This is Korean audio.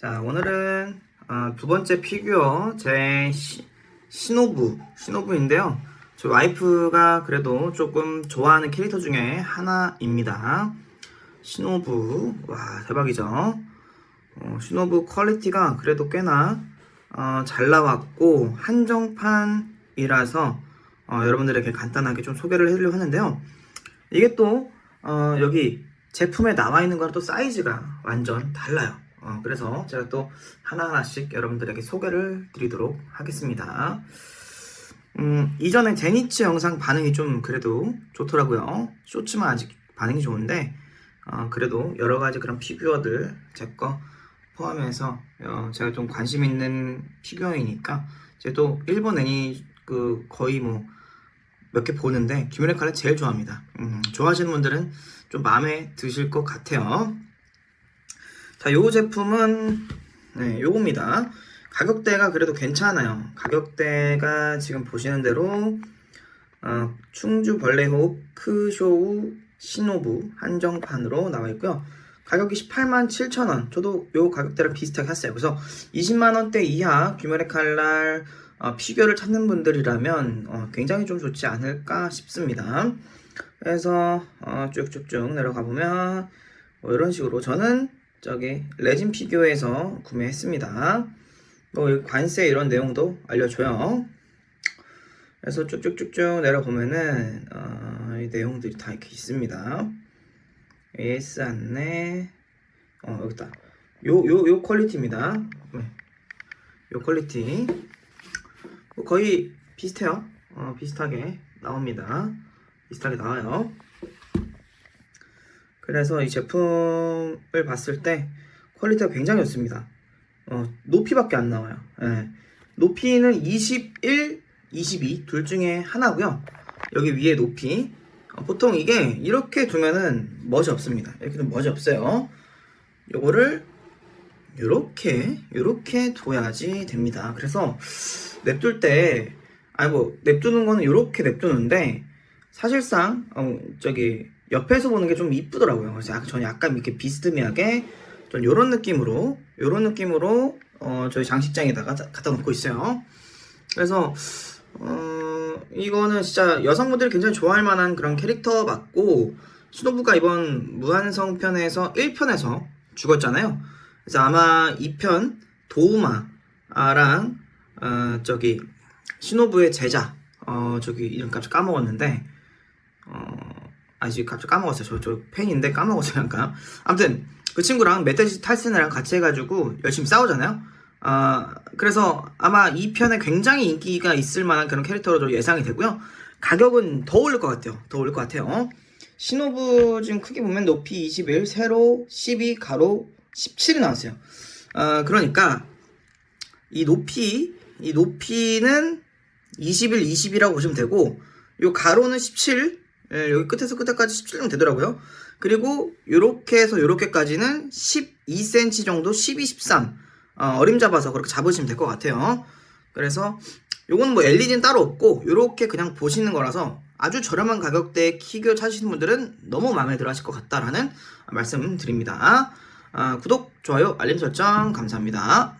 자, 오늘은 어, 두 번째 피규어 제 시, 시노부, 시노부인데요. 저 와이프가 그래도 조금 좋아하는 캐릭터 중에 하나입니다. 시노부, 와 대박이죠. 어, 시노부 퀄리티가 그래도 꽤나 어, 잘 나왔고 한정판이라서 어, 여러분들에게 간단하게 좀 소개를 해드리려고 하는데요. 이게 또 어, 여기 제품에 나와 있는 거랑 또 사이즈가 완전 달라요. 어, 그래서 제가 또 하나하나씩 여러분들에게 소개를 드리도록 하겠습니다. 음, 이전에 제니츠 영상 반응이 좀 그래도 좋더라고요. 쇼츠만 아직 반응이 좋은데, 어, 그래도 여러 가지 그런 피규어들 제 거 포함해서 어, 제가 좀 관심 있는 피규어이니까 제가 또 일본 애니 그 거의 뭐 몇 개 보는데 김연의 칼라 제일 좋아합니다. 음, 좋아하시는 분들은 좀 마음에 드실 것 같아요. 자, 요 제품은 네, 요겁니다. 가격대가 그래도 괜찮아요. 가격대가 지금 보시는 대로 어, 충주 벌레호흡 크쇼우 시노부 한정판으로 나와 있고요. 가격이 18만 7천 원. 저도 요 가격대랑 비슷하게 샀어요. 그래서 20만 원대 이하 규모의 칼날 어, 피규어를 찾는 분들이라면 어, 굉장히 좀 좋지 않을까 싶습니다. 그래서 어, 쭉쭉쭉 내려가 보면 뭐 이런 식으로 저는 저기 레진 피규어에서 구매했습니다. 뭐 관세 이런 내용도 알려줘요. 그래서 쭉쭉쭉쭉 내려보면은 어, 이 내용들이 다 이렇게 있습니다. AS 안내 어 여기다 요요요 퀄리티입니다. 네. 요 퀄리티 뭐 거의 비슷해요. 어, 비슷하게 나옵니다. 비슷하게 나와요. 그래서 이 제품을 봤을 때 퀄리티가 굉장히 좋습니다. 어, 높이밖에 안 나와요. 예. 높이는 21, 22 둘 중에 하나고요. 여기 위에 높이 어, 보통 이게 이렇게 두면은 멋이 없습니다. 이렇게 두면 멋이 없어요. 요거를 요렇게 요렇게 둬야지 됩니다. 그래서 냅둘 때 아니 뭐 냅두는 거는 요렇게 냅두는데 사실상 어, 저기 옆에서 보는 게 좀 이쁘더라고요. 그래서 약- 저는 약간 이렇게 비스듬하게 좀 요런 느낌으로 요런 느낌으로 어, 저희 장식장에다가 자- 갖다 놓고 있어요. 그래서 어, 이거는 진짜 여성분들이 굉장히 좋아할 만한 그런 캐릭터 맞고 수노부가 이번 무한성 편에서 1편에서 죽었잖아요. 그래서 아마 2편 도우마랑 어, 저기 시노부의 제자 어, 저기 이름 갑자기 까먹었는데 어, 아직 갑자기 까먹었어요. 저, 저 팬인데 까먹었어요. 약간. 아무튼 그 친구랑 멧돼지 탈슨이랑 같이 해가지고 열심히 싸우잖아요. 아 그래서 아마 이 편에 굉장히 인기가 있을 만한 그런 캐릭터로 저 예상이 되고요. 가격은 더 오를 것 같아요. 더 오를 것 같아요. 시노부 지금 크게 보면 높이 21, 세로 12, 가로 17이 나왔어요. 아 그러니까 이 높이 이 높이는 21, 20이라고 보시면 되고 요 가로는 17 예, 여기 끝에서 끝에까지 17은 되더라고요. 그리고 요렇게 해서 요렇게까지는 12cm 정도 12, 13 어, 림 잡아서 그렇게 잡으시면 될 것 같아요. 그래서 요거는 뭐 LED는 따로 없고 요렇게 그냥 보시는 거라서 아주 저렴한 가격대에 키규어 찾으시는 분들은 너무 마음에 들어 하실 것 같다라는 말씀 드립니다. 아, 구독, 좋아요, 알림 설정 감사합니다.